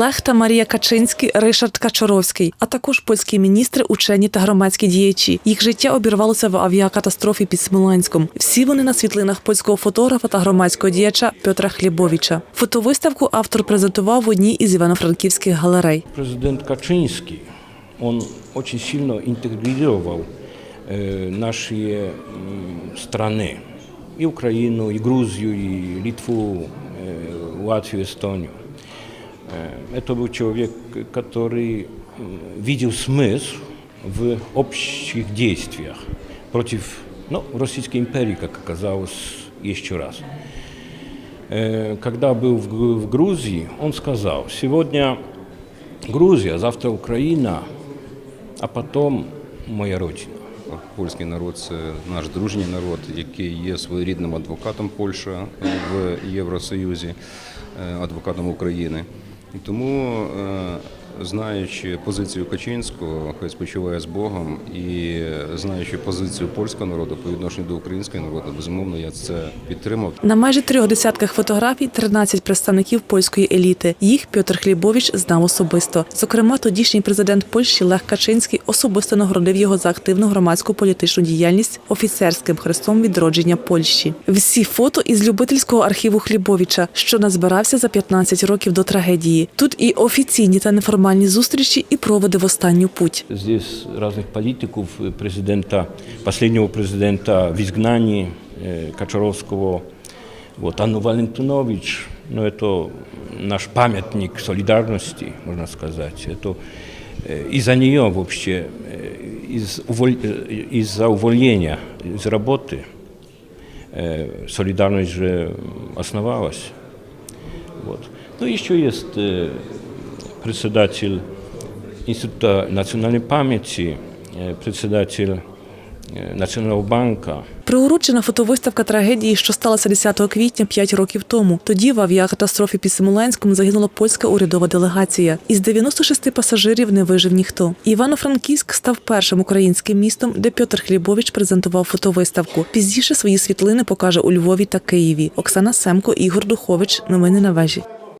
Лех та Марія Качинський, Ришард Качоровський, а також польські міністри, учені та громадські діячі. Їх життя обірвалося в авіакатастрофі під Смоленськом. Всі вони на світлинах польського фотографа та громадського діяча Петра Хлібовича. Фотовиставку автор презентував в одній із івано-франківських галерей. Президент Качинский, он очень сильно интегрировал э, наши м, страны, и Украину, и Грузию, и Литву, э, Латвию, Эстонию. Э, это был человек, который м, видел смысл в общих действиях против ну, Российской империи, как оказалось еще раз. Э, Когда был в Гру- в Грузии, он сказал, сегодня Грузия, завтра Украина, а потом моя родина. Польський народ це наш дружній народ, який є своєрідним адвокатом Польщі в Євросоюзі, е, адвокатом України. І тому, е, знаючи позицію Качинського, хай спочиває з Богом, і знаючи позицію польського народу по відношенню до українського народу, безумовно, я це підтримав. На майже трьох десятках фотографій 13 представників польської еліти. Їх Петр Хлібович знав особисто. Зокрема, тодішній президент Польщі Лех Качинський особисто нагородив його за активну громадську політичну діяльність офіцерським хрестом відродження Польщі. Всі фото із любительського архіву Хлібовича, що назбирався за 15 років до трагедії Тут і офіційні та неформальні зустрічі, і проводи в останню путь. Здесь разных политиков, э, президента, последнего президента в изгнании э, Кочаровского, вот, Анну Валентинович, ну, это наш памятник солидарности, можно сказать. Это э, из-за нее вообще, э, из, уволь- э, из-за увольнения из работы э, солидарность же основалась. Вот. Ну, еще есть э, председатель Института национальной памяти, э, председатель э, Национального банка. Приурочена фотовиставка трагедії, що сталася 10 квітня 5 років тому. Тоді в авіакатастрофі під Смоленськом загинула польська урядова делегація. Із 96 пасажирів не вижив ніхто. Івано-Франківськ став першим українським містом, де Петр Хлібович презентував фотовиставку. Пізніше свої світлини покаже у Львові та Києві. Оксана Семко, Ігор Духович. Новини на вежі.